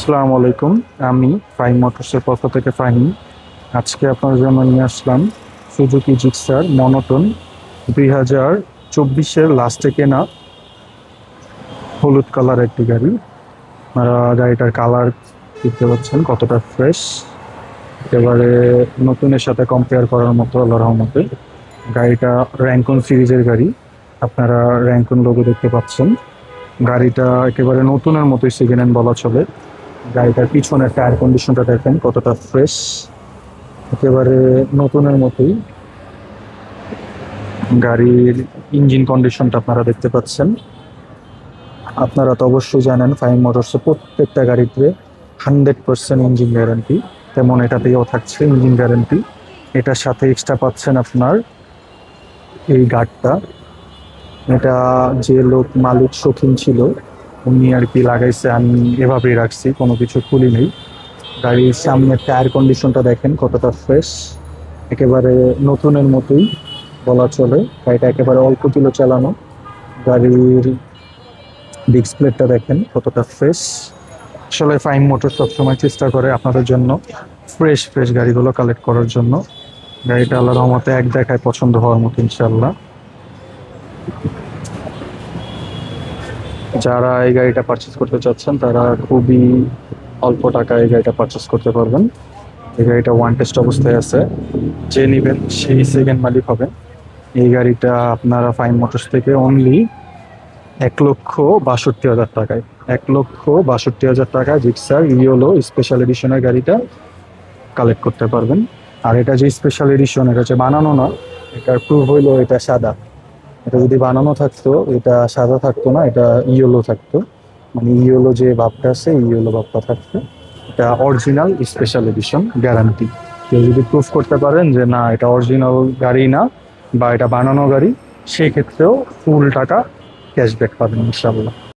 আসসালামু আলাইকুম। আমি ফাইন মোটরসের পক্ষ থেকে ফাহিম। আজকে আপনার জন্য নিয়ে আসলাম সুজুকি জিক্সার মনোটন দুই হাজার চব্বিশের লাস্টে কেনা হলুদ কালার একটি গাড়ি। আপনারা গাড়িটার কালার দেখতে পাচ্ছেন কতটা ফ্রেশ। একেবারে নতুনের সাথে কম্পেয়ার করার মতো আল্লাহ রহমতে। গাড়িটা র্যাঙ্কন সিরিজের গাড়ি। আপনারা র্যাঙ্কন লোগো দেখতে পাচ্ছেন। গাড়িটা একেবারে নতুনের মতোই সেকেন্ড হ্যান্ড বলা চলে। গাড়িটার পিছনের টায়ার কন্ডিশনটা দেখেন কতটা ফ্রেশ একেবারে নতুনের মতোই। গাড়ির ইঞ্জিন কন্ডিশনটা আপনারা দেখতে পাচ্ছেন। আপনারা তো অবশ্যই জানেন ফাইন মোটরসে প্রত্যেকটা গাড়িতে হান্ড্রেড পার্সেন্ট ইঞ্জিন গ্যারান্টি তেমন এটাতেও থাকছে ইঞ্জিন গ্যারান্টি এটার সাথে এক্সট্রা পাচ্ছেন আপনার এই গার্ডটা এটা যে লোক, মালিক, শৌখিন ছিল উনি আর কি লাগাইছে, আমি এভাবেই রাখছি, কোনো কিছু খুলি নেই। গাড়ির সামনের টায়ার কন্ডিশনটা দেখেন, কতটা ফ্রেশ একেবারে নতুনের মতোই বলা চলে। গাড়িটা একেবারে অল্প কিলো চালানো। গাড়ির ডিসপ্লেটা দেখেন, কতটা ফ্রেশ আসলে ফাইন মোটর সবসময় চেষ্টা করে আপনাদের জন্য ফ্রেশ ফ্রেশ গাড়িগুলো কালেক্ট করার জন্য। গাড়িটা আল্লাহ রহমতে এক দেখায় পছন্দ হওয়ার মতো ইনশাল্লাহ যারা এই গাড়িটা পারচেস করতে চাচ্ছেন, তারা খুবই অল্প টাকায় এই গাড়িটা পারচেস করতে পারবেন। এই গাড়িটা ওয়ান টেস্ট অবস্থায় আছে। যে নেবেন, সেই সেকেন্ড মালিক হবেন এই গাড়িটা আপনারা ফাইন মোটরস থেকে অনলি এক লক্ষ বাষট্টি হাজার টাকায়। এক লক্ষ বাষট্টি হাজার টাকায় জিক্সার ইয়োলো স্পেশাল এডিশনের গাড়িটা কালেক্ট করতে পারবেন। আর এটা যে স্পেশাল এডিশন এটা হচ্ছে বানানো না, এটার প্রুফ হইল এটা সাদা। এটা যদি বানানো থাকতো, এটা সাদা থাকতো না, এটা ইয়েলো থাকতো। মানে ইয়েলো যে ভাবটা আছে ইয়েলো ভাবটা থাকতো। এটা অরিজিনাল স্পেশাল এডিশন গ্যারান্টি কেউ যদি প্রুফ করতে পারেন যে না, এটা অরিজিনাল গাড়ি না, বা এটা বানানো গাড়ি সেই ক্ষেত্রেও ফুল টাকা ক্যাশব্যাক পাবেন ইনশাল্লাহ